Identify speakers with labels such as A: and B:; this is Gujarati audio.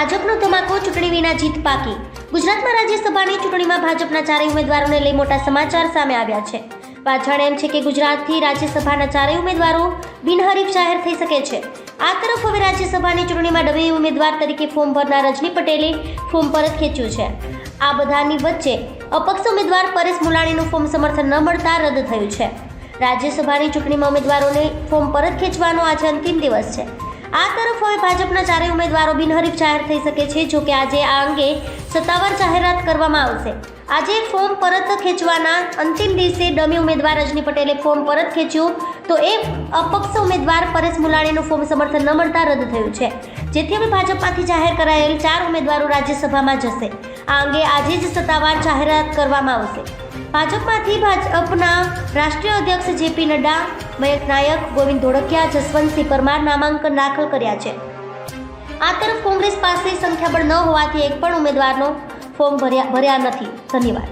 A: ભાજપનો ધમાકો ચૂંટણી વિના જીત પાકી. ગુજરાતમાં રાજ્યસભાની ચૂંટણીમાં ભાજપના ચારેય ઉમેદવારોને લઈ મોટા સમાચાર સામે આવ્યા છે. પાછળ એમ છે કે ગુજરાતથી રાજ્યસભાના ચારેય ઉમેદવારો બિનહરીફ જાહેર થઈ શકે છે. આ તરફ હવે રાજ્યસભાની ચૂંટણીમાં ડબે ઉમેદવાર તરીકે ફોર્મ ભરનાર રજની પટેલે ફોર્મ પરત ખેંચ્યું છે. આ બધાની વચ્ચે અપક્ષ ઉમેદવાર પરેશ મુલાણીનું ફોર્મ સમર્થન ન મળતા રદ થયું છે. રાજ્યસભાની ચૂંટણીમાં ઉમેદવારોને ફોર્મ પરત ખેંચવાનો આજે અંતિમ દિવસ છે. આ તરફ હવે ભાજપના ચારેય ઉમેદવારો બિનહરીફ જાહેર થઈ શકે છે, જો કે આજે આ અંગે સત્તાવાર જાહેરાત કરવામાં આવશે. આજે ફોર્મ પરત ખેંચવાના અંતિમ દિવસે ડમી ઉમેદવાર રજની પટેલે ફોર્મ પરત ખેંચ્યું, તો એ અપક્ષ ઉમેદવાર પરેશ મુલાણીનું ફોર્મ સમર્થન ન મળતા રદ થયું છે. જેથી હવે ભાજપમાંથી જાહેર કરાયેલ ચાર ઉમેદવારો રાજ્યસભામાં જશે. આ અંગે આજે જ સત્તાવાર જાહેરાત કરવામાં આવશે. ભાજપમાંથી ભાજપના રાષ્ટ્રીય અધ્યક્ષ જેપી નડ્ડા મયંક નાયક, ગોવિંદ ધોળકિયા, જસવંતસિંહ પરમાર નામાંકન દાખલ કર્યા છે. આ તરફ કોંગ્રેસ પાસે સંખ્યાબળ ન હોવાથી એક પણ ઉમેદવારનો ફોર્મ ભર્યા ભર્યા નથી. ધન્યવાદ.